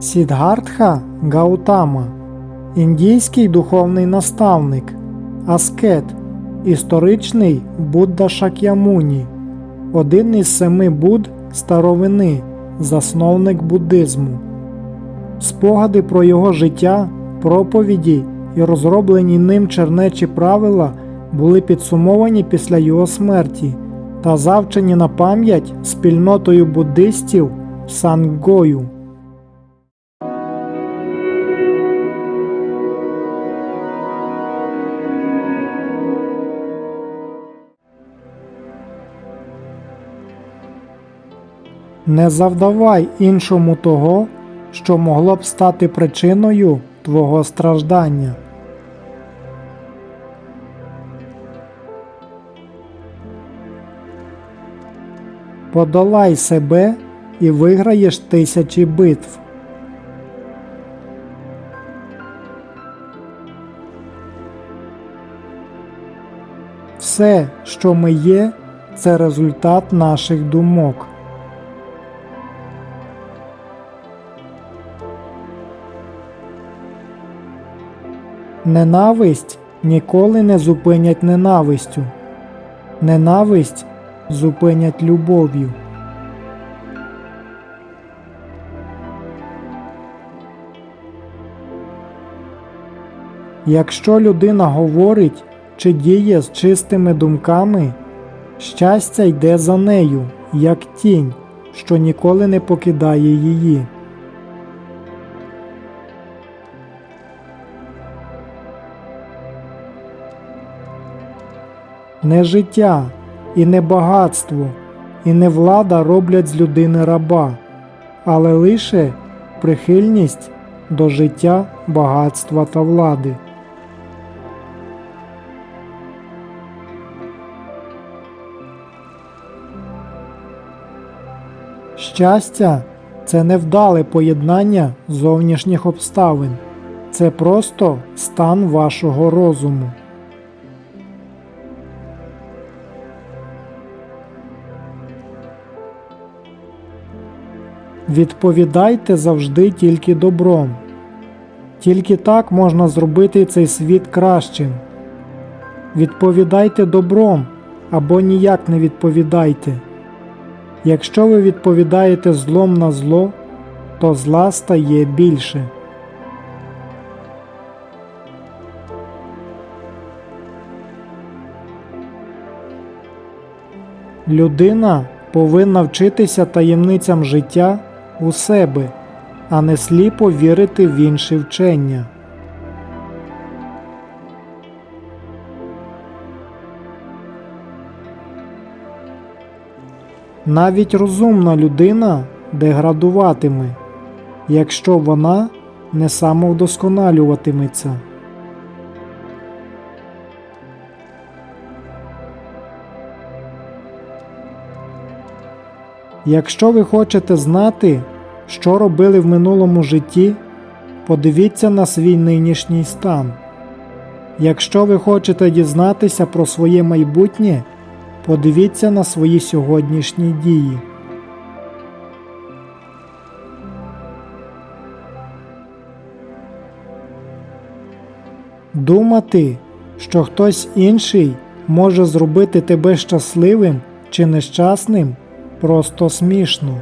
Сідгартха Гаутама, індійський духовний наставник, аскет, історичний Будда Шак'ямуні, один із семи Будд старовини, засновник буддизму. Спогади про його життя, проповіді і розроблені ним чернечі правила були підсумовані після його смерті та завчені на пам'ять спільнотою буддистів Сангою. Не завдавай іншому того, що могло б стати причиною твого страждання. Подолай себе і виграєш тисячі битв. Все, що ми є, це результат наших думок. Ненависть ніколи не зупинять ненавистю. Ненависть зупинять любов'ю. Якщо людина говорить чи діє з чистими думками, щастя йде за нею, як тінь, що ніколи не покидає її. Не життя, і не багатство, і не влада роблять з людини раба, але лише прихильність до життя, багатства та влади. Щастя це невдале поєднання зовнішніх обставин, це просто стан вашого розуму. Відповідайте завжди тільки добром. Тільки так можна зробити цей світ кращим. Відповідайте добром або ніяк не відповідайте. Якщо ви відповідаєте злом на зло, то зла стає більше. Людина повинна вчитися таємницям життя у себе, а не сліпо вірити в інші вчення. Навіть розумна людина деградуватиме, якщо вона не самовдосконалюватиметься. Якщо ви хочете знати, що робили в минулому житті, подивіться на свій нинішній стан. Якщо ви хочете дізнатися про своє майбутнє, подивіться на свої сьогоднішні дії. Думати, що хтось інший може зробити тебе щасливим чи нещасним просто смішно.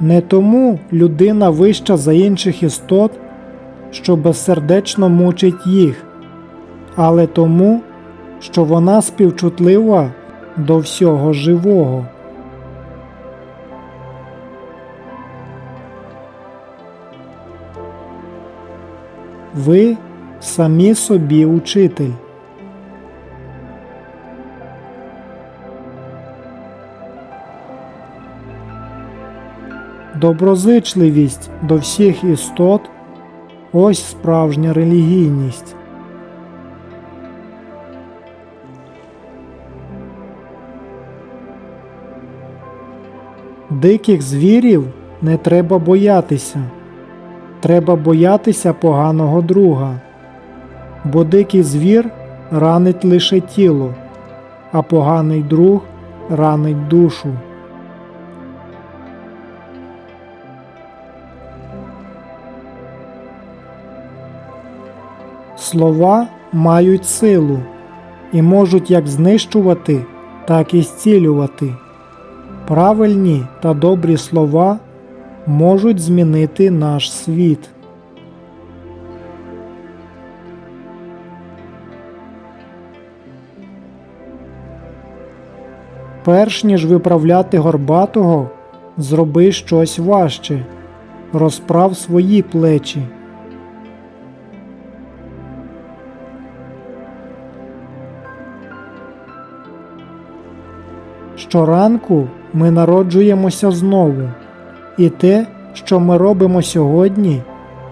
Не тому людина вища за інших істот, що безсердечно мучить їх, але тому, що вона співчутлива до всього живого. Ви самі собі учитель. Доброзичливість до всіх істот ось справжня релігійність. Диких звірів не треба боятися. Треба боятися поганого друга, бо дикий звір ранить лише тіло, а поганий друг ранить душу. Слова мають силу і можуть як знищувати, так і зцілювати. Правильні та добрі слова можуть змінити наш світ. Перш ніж виправляти горбатого, зроби щось важче, розправ свої плечі. Щоранку ми народжуємося знову, і те, що ми робимо сьогодні,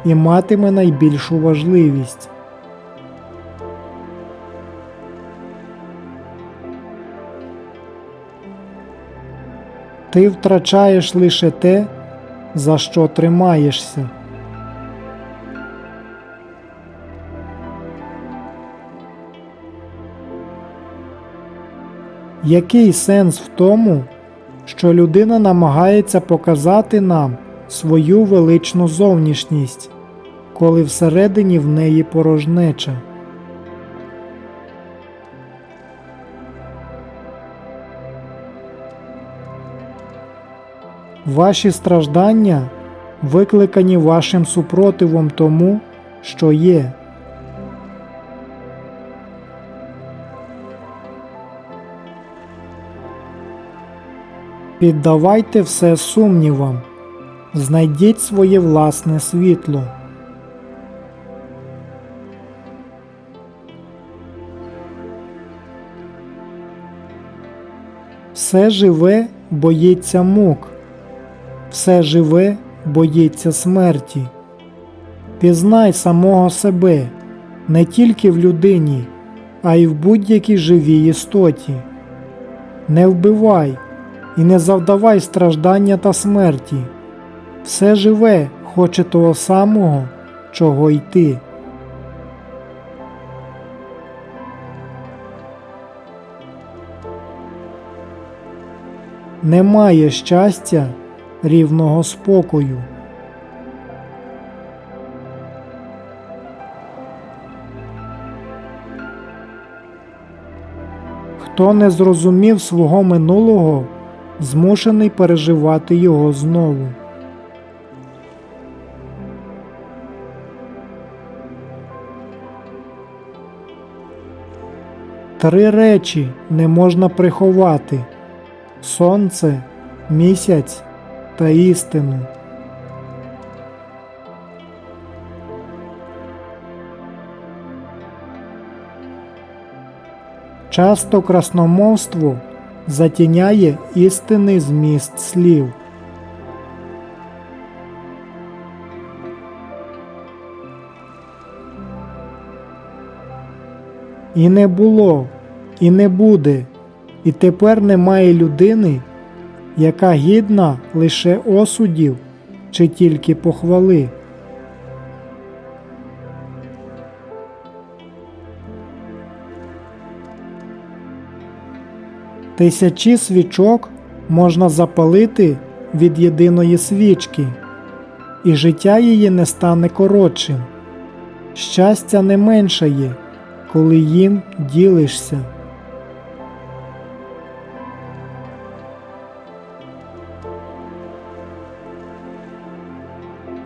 і матиме найбільшу важливість. Ти втрачаєш лише те, за що тримаєшся. Який сенс в тому, що людина намагається показати нам свою величну зовнішність, коли всередині в неї порожнеча? Ваші страждання викликані вашим супротивом тому, що є. Піддавайте все сумнівам, знайдіть своє власне світло. Все живе боїться мук, все живе боїться смерті. Пізнай самого себе не тільки в людині, а й в будь-якій живій істоті. Не вбивай і не завдавай страждання та смерті. Все живе хоче того самого, чого й ти. Немає щастя рівного спокою. Хто не зрозумів свого минулого, змушений переживати його знову. Три речі не можна приховати сонце, місяць та істину. Часто красномовство затіняє істинний зміст слів. І не було, і не буде, і тепер немає людини, яка гідна лише осудів чи тільки похвали. Тисячі свічок можна запалити від єдиної свічки, і життя її не стане коротшим. Щастя не меншає, коли їм ділишся.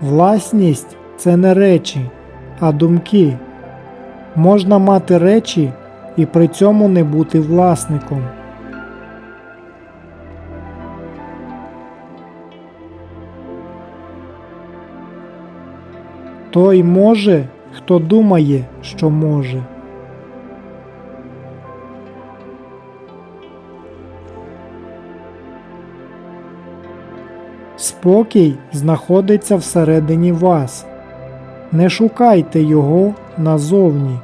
Власність це не речі, а думки. Можна мати речі і при цьому не бути власником. Той може, хто думає, що може. Спокій знаходиться всередині вас. Не шукайте його назовні.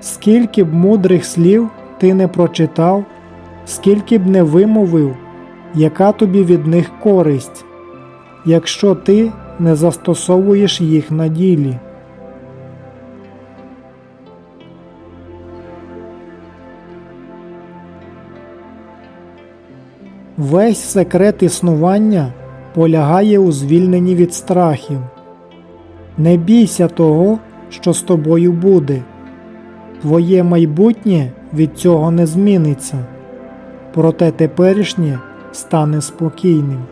Скільки б мудрих слів ти не прочитав, скільки б не вимовив, яка тобі від них користь, якщо ти не застосовуєш їх на ділі. Весь секрет існування полягає у звільненні від страхів. Не бійся того, що з тобою буде. Твоє майбутнє від цього не зміниться, проте теперішнє стане спокійним.